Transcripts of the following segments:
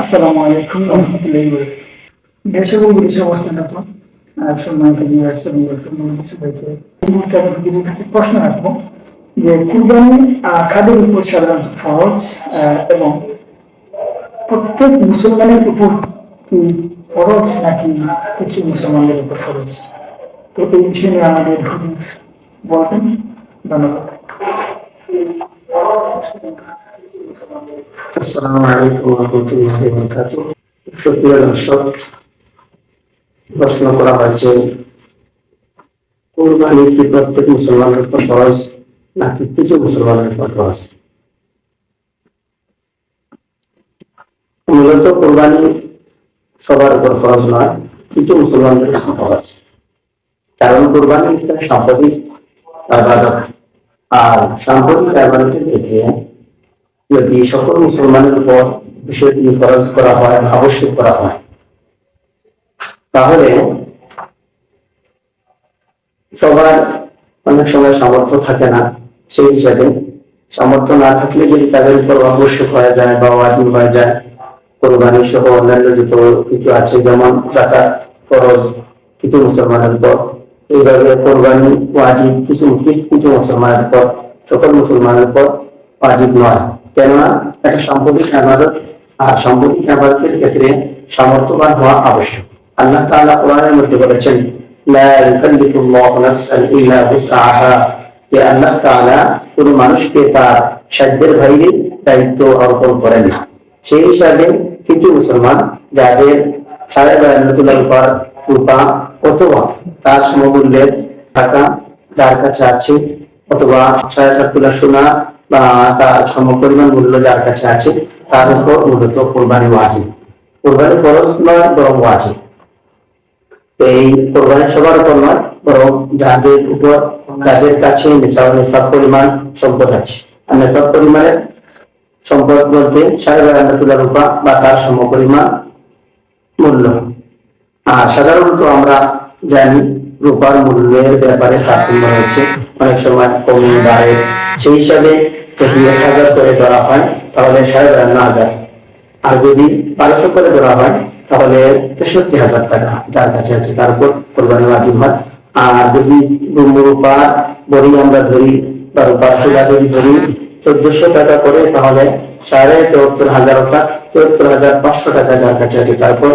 আসসালামু আলাইকুম রহমতুল্লাহি দেশ এবং বিদেশে অবস্থানরত সম্মানিত ভিউয়ার্স এবং সবাইকে মুহূর্তে কাছে প্রশ্ন রাখব যে কুরবানি কাদের উপর সাধারণত ফরজ এবং প্রত্যেক মুসলমানের উপর কি ফরজ নাকি কিছু মুসলমানদের উপর ফরজ? তো এই বিষয়ে নিয়ে আমাদের বলবেন। ধন্যবাদ। আসসালামু আলাইকুম সুপ্রিয় দর্শক, প্রশ্ন করা হয়েছে, কোরবানি কি প্রত্যেক মুসলমানের উপর ফরজ নাকি কিছু মুসলমানের উপর ফরজ? মূলত কোরবানি সবার উপর ফরজ নয়, কিছু মুসলমানদের ফরজ। কারণ কোরবানি সাম্প্রতিক আর সাম্প্রতিক আবাদতের ক্ষেত্রে যদি সকল মুসলমানের উপর বিষয়টি ফরজ করা হয় আবশ্যক করা হয়, তাহলে সবার অনেক সময় সামর্থ্য থাকে না। সেই হিসাবে সামর্থ্য না থাকলে যদি তাদের উপর আবশ্যক হয়ে যায় বা ওয়াজিব হয়ে যায়, কোরবানি সহ অন্যান্য যত কিছু আছে, যেমন জাকাত ফরজ, কিছু মুসলমানের উপর, এইভাবে কোরবানি, ওয়াজিব কিছু কিছু মুসলমানের উপর, সকল মুসলমানের উপর ওয়াজিব নয়। কেননা একটা সাম্প্রতিক আবাদত আর সাম্প্রতিক আবাদতের ক্ষেত্রে সামর্থ্যবান হওয়া আবশ্যক। আল্লাহ তাআলা কোরআনের মধ্যে বলেছেন আল্লাহ কোন মানুষকে তার সাধ্যের বাইরে দায়িত্ব অর্পণ করেন না। সেই হিসাবে কিছু মুসলমান যাদের সাড়ে বায়ান্নতুল্লাহ রূপার রূপা অথবা তার সমমূল্যের টাকা যার কাছে আছে, অথবা সাড়ে সাত তোলা সোনা সমপরিমাণ মূল্য যার কাছে আছে, তার উপর মূলত কোরবানি কোরবানি ফরজ বরং তো এই কোরবানি সবার উপর নয়, বরং যাদের উপর, যাদের কাছে পরিমাণ সম্পদ আছে। আর পরিমাণের সম্পদ বলতে সাড়ে রূপা বা তার সমপরিমাণ মূল্য। আর সাধারণত আমরা জানি রূপার মূল্যের ব্যাপারে তারতম্য অনেক সময় কমে বাড়ে। সেই হিসাবে যদি এক হাজার করে ধরা হয়, তাহলে সাড়ে বায়ান্ন হাজার আর যদি বারোশো করে ধরা হয়, তাহলে তেষট্টি হাজার টাকা যার কাছে আছে, তার উপর কোরবানি ওয়াজিব হয়। আর যদি রূপা বড়ি আমরা ধরি, বা রূপার তুলা যদি ধরি, চোদ্দশো টাকা করে, তাহলে সাড়ে চুয়াত্তর হাজার অর্থাৎ চুয়াত্তর হাজার পাঁচশো টাকা যার কাছে আছে তারপর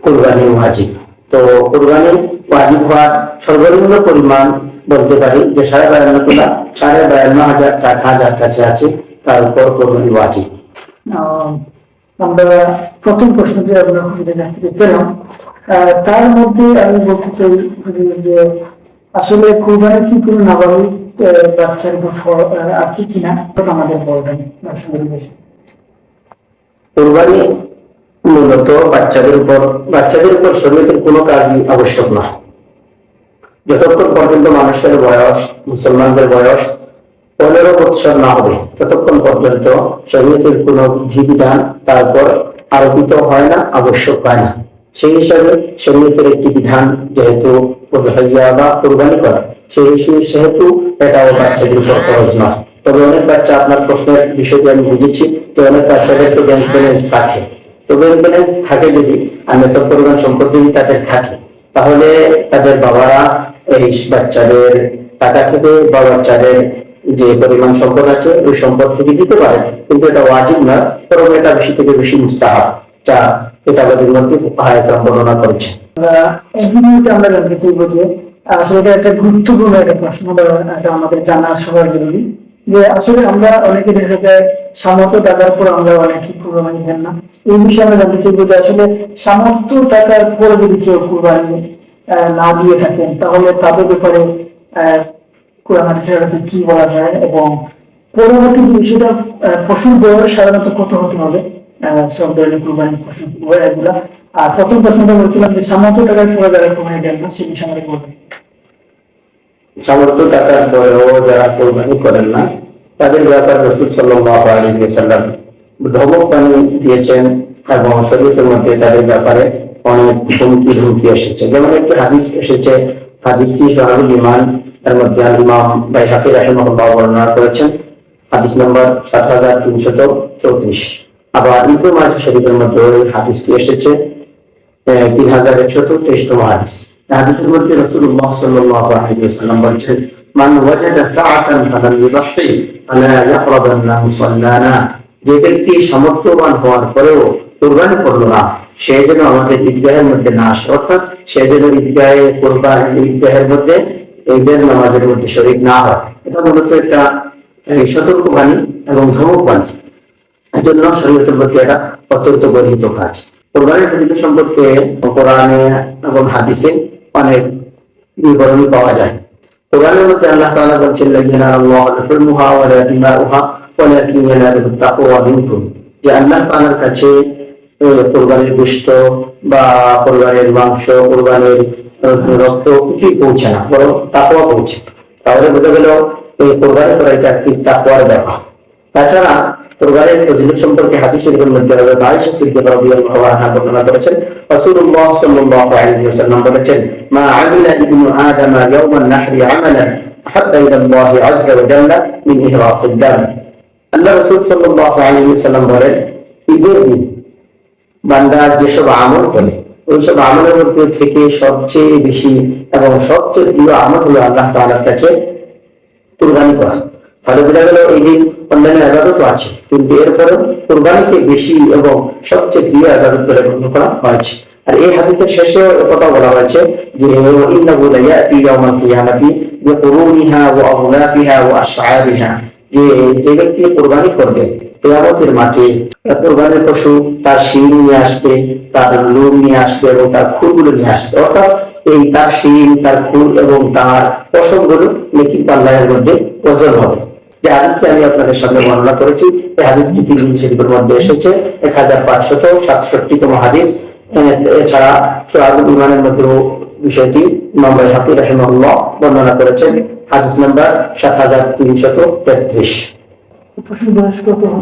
কোরবানি ওয়াজিব। তো কোরবানি ওয়াজিব হওয়ার সর্বনিম্ন পরিমাণ বলতে পারি যে সাড়ে বায়ান্ন তোলা সাড়ে বায়ান্ন হাজার টাকা যার কাছে আছে তার উপর কোরবানি ওয়াজিব। আমরা প্রথম প্রশ্নটি আমরা হুজুরের কাছ থেকে পেলাম। তার মধ্যে আমি বলতে চাই যে আসলে কোরবানি কি কোনো আহ, বাচ্চার উপর আছে কিনা? আমাদের বলবেন। কোরবানি মূলত বাচ্চাদের উপর বাচ্চাদের উপর শরীয়তের কোনো কাজই আবশ্যক নয় যতক্ষণ পর্যন্ত মানুষের বয়স, মুসলমানদের বয়স পনেরো বৎসর না হবে, ততক্ষণ পর্যন্ত শরীয়তের কোন বিধিবিধান তারপর আরোপিত হয় না, আবশ্যক হয় না। সেই হিসাবে শরীয়তের একটি বিধান যেহেতু বা কোরবানি করা, সেই হিসেবে সেহেতু এটাও বাচ্চাদের উপর খরচ নয় তবে অনেক বাচ্চা আপনার প্রশ্নের বিষয়টি আমি বুঝেছি যে অনেক বাচ্চাদের তো ব্যাংক ব্যালেন্স থাকে থাকে যদি সব পরিমাণ যদি তাদের থাকে, তাহলে তাদের বাবারা এই বাচ্চাদের টাকা থেকে বা বাচ্চাদের যে পরিমাণ সম্পদ আছে, ওই সম্পদ থেকে দিতে পারে। কিন্তু এটা ওয়াজিব না, বরং এটা বেশি থেকে বেশি মুস্তাহাব, যা মধ্যে বর্ণনা করেছে। আমরা জানতে চাইব যে, আসলে এটা একটা গুরুত্বপূর্ণ একটা প্রশ্ন এটা আমাদের জানা সবার জরুরি। যে আসলে আমরা অনেকে দেখা যায় সামর্থ্য টাকার পর আমরা অনেকে কুরবানি দেন না। এই বিষয়ে আমরা জানতে চাইব যে আসলে সামর্থ্য টাকার পরে যদি কেউ কুরবানি না দিয়ে থাকেন, তাহলে তাদের ব্যাপারে কোরআন হাদিসের কি বলা যায় এবং পরবর্তী যে বিষয়টা পশুর বয়স সাধারণত কত হতে হবে? সব ধরনের কুরবানি পশু এগুলা আর প্রথম প্রশ্নটা বলছিলাম যে সামর্থ্য টাকার পরে যারা কুরবানি দেন না সেই বিষয়ে আমাদের বলবেন। সামর্থ্য টাকার পরেও যারা কোরবানি করেন না, তাদের ব্যাপার রসুল আলাইহি ধমক বাণী দিয়েছেন এবং শরীয়তের মধ্যে তাদের ব্যাপারে অনেক হুমকি ধুমকি এসেছে। যেমন একটি হাদিস এসেছে, হাদিসটি সোহাবুল ইমান এর মধ্যে আল ইমাম বাইহাকি রাহিমাহুল্লাহ বর্ণনা করেছেন। হাদিস নম্বর সাত হাজার তিনশত চৌত্রিশ। আবার ইবনু মাজাহ শরীফের মধ্যে হাদিসটি এসেছে। তিন হাজার একশত তেইশতম হাদিস। হাদিসের মধ্যে রসুল্লাহ সাল্লাল্লাহু আলাইহি ওয়াসাল্লাম বলছেন, মান ওয়াজাদা সাআতান ইয়াকরাবান্না মুসাল্লানা। যে ব্যক্তি সামর্থ্যবান হওয়ার পরেও করল না, সে যেন আমাদের ঈদগাহের মধ্যে না আসে, অর্থাৎ সে যেন ঈদগাহে কোরবানি ঈদগাহের মধ্যে ঈদের নামাজের মধ্যে শরীক না হয়। এটা মূলত একটা সতর্কবাণী এবং ধমকবাণী। এজন্য শরীয়তের মধ্যে এটা অত্যন্ত গর্হিত কাজ। কোরবানির সম্পর্কে কোরআনে এবং হাদিসে অনেক বিবরণী পাওয়া যায়। কোরআনের মধ্যে আল্লাহ তাআলা বলছেন, লাইয়ানা আল্লাহ ওয়া লা তাকওয়া মিনকুম। যে আল্লাহ তাআলার কাছে কোরবানির গোশত বা কোরবানির মাংস, কোরবানির রক্ত কিছুই পৌঁছে না, বরং তাকওয়া পৌঁছে। তাহলে বোঝা গেল, এই কোরবানি করা এটা একটি তাকওয়ার ব্যাপার। তাছাড়া কোরবানির ফজিলত সম্পর্কে হাদিস শরীফের মধ্যে হযরত আয়েশা সিদ্দিকা রাদিয়াল্লাহু আনহা বর্ণনা করেছেন, রাসূলুল্লাহ সাল্লাল্লাহু আলাইহি ওয়াসাল্লাম বলেছেন, মা আমিলা ইবনু আদম ইয়াওমান নাহরি আমালান আহাব্বা ইলা আল্লাহ আযজা ওয়া জাল্লা মিন ইহরাকিদ দাম। আল্লাহ রাসূল সাল্লাল্লাহু আলাইহি ওয়াসাল্লাম বলেন, ঈদের দিন বান্দা যেসব আমল করে, ওইসব আমলের মধ্যে থেকে সবচেয়ে বেশি এবং সবচেয়ে প্রিয় আমল হলো আল্লাহ তাআলার কাছে কুরবানি করা। তাহলে বোঝা গেল এই দিন অন্যান্য আছে। কিন্তু এরপরে কুরবানিকে বেশি এবং সবচেয়ে প্রিয় আবাদত করে গণ্য করা হয়েছে। আর এই হাদিসের শেষে কথা বলা হয়েছে যে যে যে ব্যক্তি কোরবানি করবে, কেয়ামতের মাঠে কোরবানির পশু, তার শিং নিয়ে আসবে, তার লোম নিয়ে আসবে এবং তার খুরগুলো নিয়ে আসবে। অর্থাৎ এই তার শিং, তার খুর এবং তার পশমগুলো নেকি পাল্লায়ের মধ্যে ওজন হবে। যে হাদিসটি আমি আপনাদের সামনে বর্ণনা করেছি এই হাদিসটি তিন শরীফের মধ্যে এসেছে এক হাজার পাঁচশত সাতষট্টিতম হাদিস। এছাড়া সোহাবুল ইমানের মধ্যেও বিষয়টি নম্বর হাফি রাহিমাল্লাহ বর্ণনা করেছেন। হাদিস নাম্বার সাত হাজার তিনশত তেত্রিশ।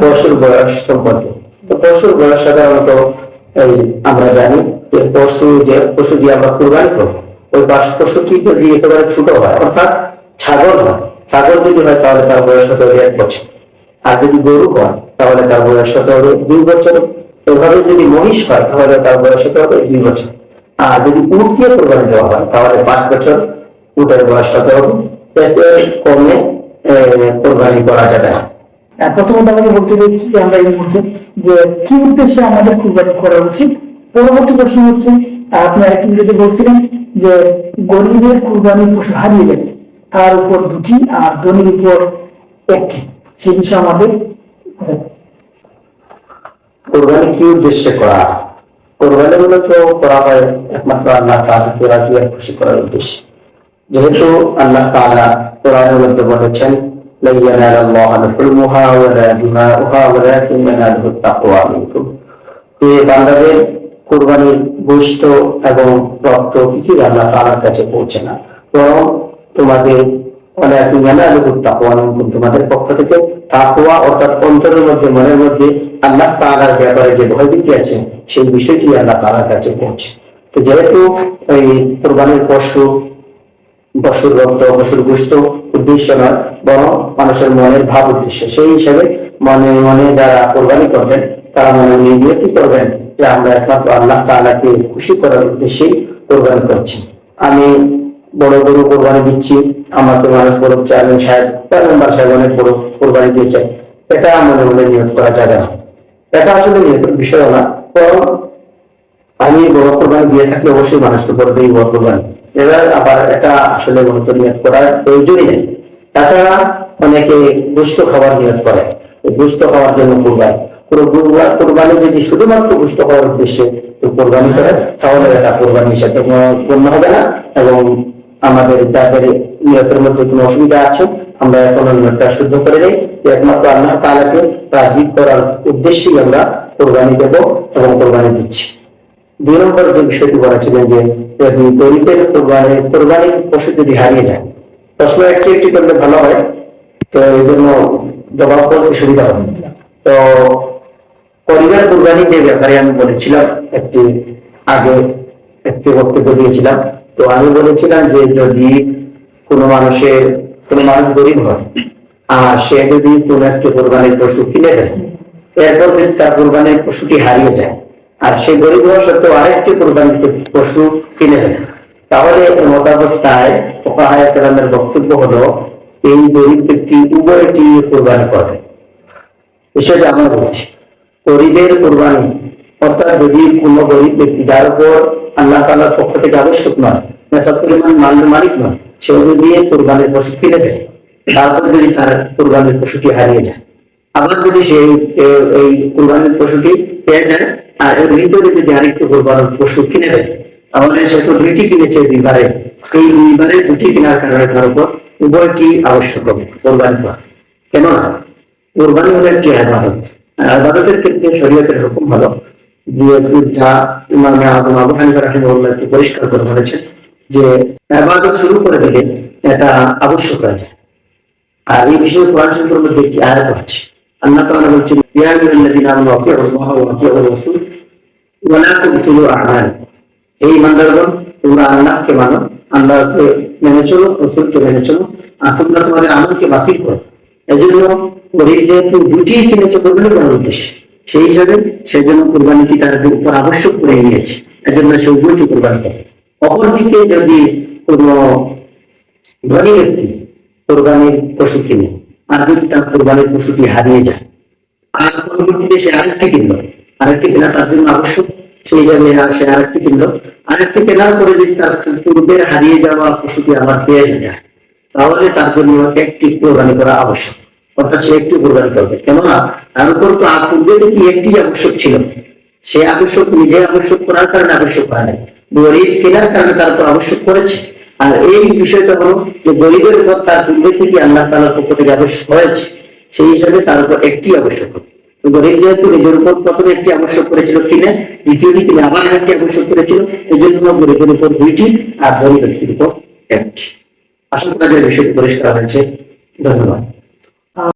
পশুর বয়স সম্পর্কে। তো পশুর বয়স সাধারণত এই আমরা জানি যে পশু যে পশু দিয়ে আমরা কোরবানি করব ওই পাশ- পশুটি যদি একেবারে ছোট হয় অর্থাৎ ছাগল হয় ছাগল যদি হয় তাহলে তার বয়স হতে হবে এক বছর। আর যদি গরু হয়, তাহলে তার বয়স হতে হবে দুই বছর। এভাবে যদি মহিষ হয়, তাহলে তার বয়স হতে হবে দুই বছর। আর যদি উট দিয়ে কোরবানি দেওয়া হয়, তাহলে পাঁচ বছর। উটের বয়স হতে হবে। এতে কমে কোরবানি করা যাবে না। প্রথমত আমাকে বলতে চাইছি যে আমরা এই মুহূর্তে যে কি উদ্দেশ্যে আমাদের কুরবানি করা উচিত, পরবর্তী প্রশ্ন হচ্ছে আপনি আরেকটি ভিডিওতে বলছিলেন যে গরিবের কুরবানি পশু হারিয়ে গেলে তার উপর দুটি আর ধনির উপর একটি। সেই বিষয়ে আমাদের কোরবানি কি উদ্দেশ্যে করা? কোরবানি করা হয় একমাত্র আল্লাহ রাজি আর খুশি করার যেহেতু আল্লাহ মধ্যে বলেছেন বান্দাদের কোরবানির গোশত এবং রক্ত কিছুই আল্লাহ তাআলার কাছে পৌঁছে না। বরং তোমাদের তোমাদের পক্ষ থেকে তাকওয়া অর্থাৎ অন্তরের মধ্যে, মনের মধ্যে আল্লাহ তাআলার ব্যাপারে যে ভয়ভীতি আছে, সেই বিষয়টি আল্লাহ তাআলার কাছে পৌঁছে। তো যেহেতু এই কোরবানির পশু, পশুর রক্ত, পশুর গোস্ত উদ্দেশ্য নয়, বরং মানুষের মনের ভাব উদ্দেশ্য, সেই হিসাবে মনে মনে যারা কোরবানি করবেন, তারা মনে নিয়তি করবেন যে আমরা একমাত্র আল্লাহ তাআলাকে খুশি করার উদ্দেশ্যেই কোরবানি করছি। আমি বড় বড় কোরবানি দিচ্ছি। আমার তো মানুষ বড় চেয়ারম্যান সাহেব বা মেম্বার সাহেব অনেক বড় কোরবানি দিয়েছে। এটা মনে মনে নিয়োগ করা যাবে না। এটা আসলে নিয়তের বিষয় না। বরং আমি বড় কোরবানি দিয়ে থাকলে অবশ্যই মানুষ তো বলবে এই বড় কোরবানি। এবার আবার এটা আসলে মূলত নিয়োগ করার প্রয়োজনই নেই। তাছাড়া অনেকে গুস্ত খাবার নিয়োগ করে। গুস্ত খাওয়ার জন্য কোরবানি। পুরো কোরবা- কোরবানি যদি শুধুমাত্র গুস্ত খাওয়ার উদ্দেশ্যে কোরবানি করে, তাহলে এটা কোরবানি হিসাবে গণ্য হবে না এবং আমাদের যাদের নিয়তের মধ্যে কোনো অসুবিধা আছে, আমরা এখন নিয়তটা শুদ্ধ করে নেই। একমাত্র আল্লাহ তাআলাকে রাজি করার উদ্দেশ্যেই আমরা কোরবানি দেব এবং কোরবানি দিচ্ছি। দুই নম্বর যে বিষয়টি বলেছিলেন যে, যদি গরিবের কোরবানি, কোরবানির পশু যদি হারিয়ে যায়, প্রশ্ন একটি একটি করলে ভালো হয়, তো এই জন্য জবাব করতে সুবিধা হবে। তো পরিবার কোরবানি যে ব্যাপারে আমি বলেছিলাম, একটি আগে একটি বক্তব্য দিয়েছিলাম তো আমি বলেছিলাম যে যদি কোনো মানুষের কোনো মানুষ গরিব হয়, আর সে যদি কোনো একটি কোরবানির পশু কিনে দেয়, এরপর যদি তার কোরবানির পশুটি হারিয়ে যায়, আর সেই গরিব হওয়া সত্ত্বেও আরেকটি কোরবানির পশু কিনে ফেলে তাহলে মতাবস্থায় ফোকাহায়ামের বক্তব্য হলো, এই গরিব ব্যক্তি উভয়টি কোরবানি করে বিষয়টা আমরা বলছি, গরিবের কোরবানি অর্থাৎ যদি কোনো গরিব ব্যক্তি, যার উপর আল্লাহ তালার পক্ষ থেকে আবশ্যক নয়, নেশার পরিমাণ মালের মালিক নয় সে যদি কোরবানির পশু কিনে দেয় তারপর যদি তার কোরবানির পশুটি হারিয়ে যায়। আবার যদি সে এই কোরবানির পশুটি পেয়ে যায়, আর এর ভিতরে যদি আরেকটু কোরবানির পশু কিনে দেয় তাহলে সে তো দুইটি কিনেছে দুইবারে। এই দুইবারে দুটি কেনার কারণে তার উপর উভয়টি আবশ্যক হবে, কোরবানি করা। কেননা, কোরবানি হলো একটি আবাদত। আবাদতের ক্ষেত্রে শরীয়তের হুকুম হলো যে ইমাম রাহিমাহুল্লাহ পরিষ্কার করে যে এটা আবশ্যক যায়। আর এই বিষয়ে কোরআন আছে। এই ইমানদারগণ, তোমরা আল্লাহকে মানো, আল্লাহকে মেনে চলো, রসুলকে মেনে চলো, আর তোমরা তোমাদের আমলকে বাতিল করো। এজন্য গরিব যেহেতু দুটি কিনেছে করার উদ্দেশ্যে। সেই হিসাবে সেজন্য কোরবানিটি তার উপর আবশ্যক করে নিয়েছে। এজন্য সে উভয়টি কোরবানি করে। অপরদিকে যদি কোনো ধনী ব্যক্তি কোরবানির পশু কিনে, আর যদি তার কোরবানির পশুটি হারিয়ে যায়, আর পরবর্তীতে সে আরেকটি কিনলো, আরেকটি কেনা তার জন্য আবশ্যক, সেই হিসাবে সে আরেকটি কিনলো, আরেকটি কেনার পরে যদি তার পূর্বের হারিয়ে যাওয়া পশুটি আবার পেয়ে যায়, তাহলে তার জন্য একটি কোরবানি করা আবশ্যক। অর্থাৎ সে একটি কোরবানি করবে কেননা তার উপর তো পূর্বে থেকে একটি আবশ্যক ছিল? সে আবশ্যক, নিজে আবশ্যক করার কারণে আবশ্যক হয় নাই। গরিব কেনার কারণে তার উপর আবশ্যক করেছে। আর এই বিষয়টা হলো যে গরিবের উপর তার পূর্বে থেকে আল্লাহ তালার পক্ষ থেকে আবশ্যক হয়েছে, সেই হিসাবে তার উপর একটি আবশ্যক গরিব যেহেতু নিজের উপর প্রথমে একটি আবশ্যক করেছিল কিনে, দ্বিতীয়টি কিনে আবার একটি আবশ্যক করেছিল এই জন্য গরিবের উপর দুইটি আর গরিব ব্যক্তির উপর একটি। আশা করা যায় বিষয়টি পরিষ্কার হয়েছে। ধন্যবাদ।